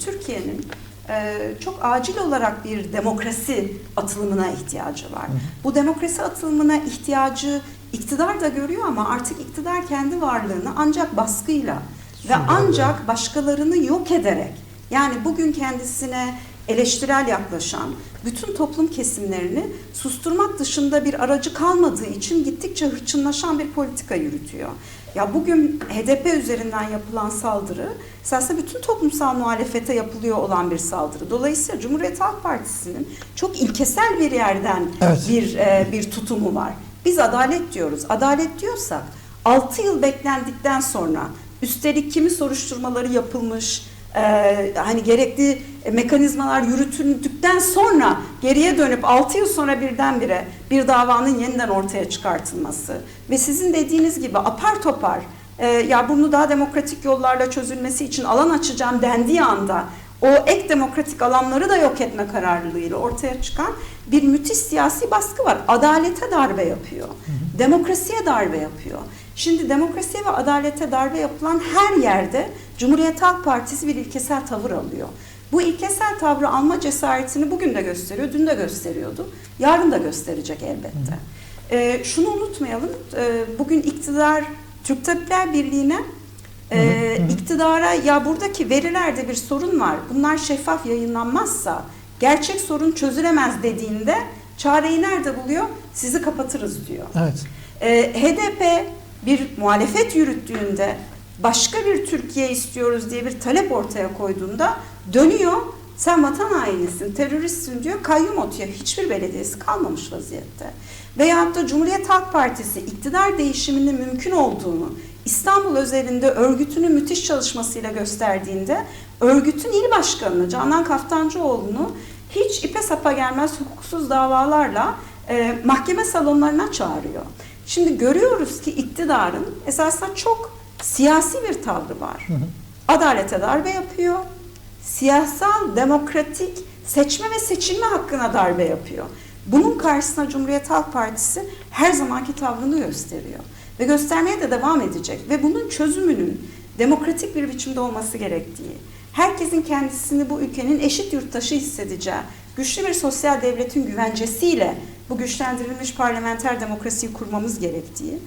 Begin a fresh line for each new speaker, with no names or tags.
Türkiye'nin e, çok acil olarak bir demokrasi atılımına ihtiyacı var. Bu demokrasi atılımına ihtiyacı iktidar da görüyor ama artık iktidar kendi varlığını ancak baskıyla ve ancak başkalarını yok ederek yani bugün kendisine eleştirel yaklaşan bütün toplum kesimlerini susturmak dışında bir aracı kalmadığı için gittikçe hırçınlaşan bir politika yürütüyor. Ya bugün HDP üzerinden yapılan saldırı esasında bütün toplumsal muhalefete yapılıyor olan bir saldırı. Dolayısıyla Cumhuriyet Halk Partisi'nin çok ilkesel bir yerden
Evet.
bir e, bir tutumu var. Biz adalet diyoruz. Adalet diyorsak 6 yıl beklendikten sonra üstelik kimi soruşturmaları yapılmış, e, hani gerekli mekanizmalar yürütüldükten sonra geriye dönüp 6 yıl sonra birdenbire bir davanın yeniden ortaya çıkartılması ve sizin dediğiniz gibi apar topar e, ya bunu daha demokratik yollarla çözülmesi için alan açacağım dendiği anda o ek demokratik alanları da yok etme kararlılığıyla ortaya çıkan bir müthiş siyasi baskı var. Adalete darbe yapıyor. Demokrasiye darbe yapıyor. Şimdi demokrasiye ve adalete darbe yapılan her yerde Cumhuriyet Halk Partisi bir ilkesel tavır alıyor. Bu ilkesel tavrı alma cesaretini bugün de gösteriyor, dün de gösteriyordu. Yarın da gösterecek elbette. Ee, şunu unutmayalım, ee, bugün iktidar Türk Tabipler Birliği'ne e, iktidara ya buradaki verilerde bir sorun var. Bunlar şeffaf yayınlanmazsa gerçek sorun çözülemez dediğinde çareyi nerede buluyor? Sizi kapatırız diyor.
Evet.
E, HDP bir muhalefet yürüttüğünde başka bir Türkiye istiyoruz diye bir talep ortaya koyduğunda dönüyor sen vatan hainisin, teröristsin diyor, kayyum atıyor. Hiçbir belediyesi kalmamış vaziyette. Veyahut da Cumhuriyet Halk Partisi iktidar değişiminin mümkün olduğunu İstanbul özelinde örgütünün müthiş çalışmasıyla gösterdiğinde örgütün il başkanını Canan Kaftancıoğlu'nu hiç ipe sapa gelmez hukuksuz davalarla e, mahkeme salonlarına çağırıyor. Şimdi görüyoruz ki iktidarın esasında çok siyasi bir tavrı var. Adalete darbe yapıyor. Siyasal, demokratik seçme ve seçilme hakkına darbe yapıyor. Bunun karşısına Cumhuriyet Halk Partisi her zamanki tavrını gösteriyor. Ve göstermeye de devam edecek. Ve bunun çözümünün demokratik bir biçimde olması gerektiği, herkesin kendisini bu ülkenin eşit yurttaşı hissedeceği, güçlü bir sosyal devletin güvencesiyle bu güçlendirilmiş parlamenter demokrasiyi kurmamız gerektiği,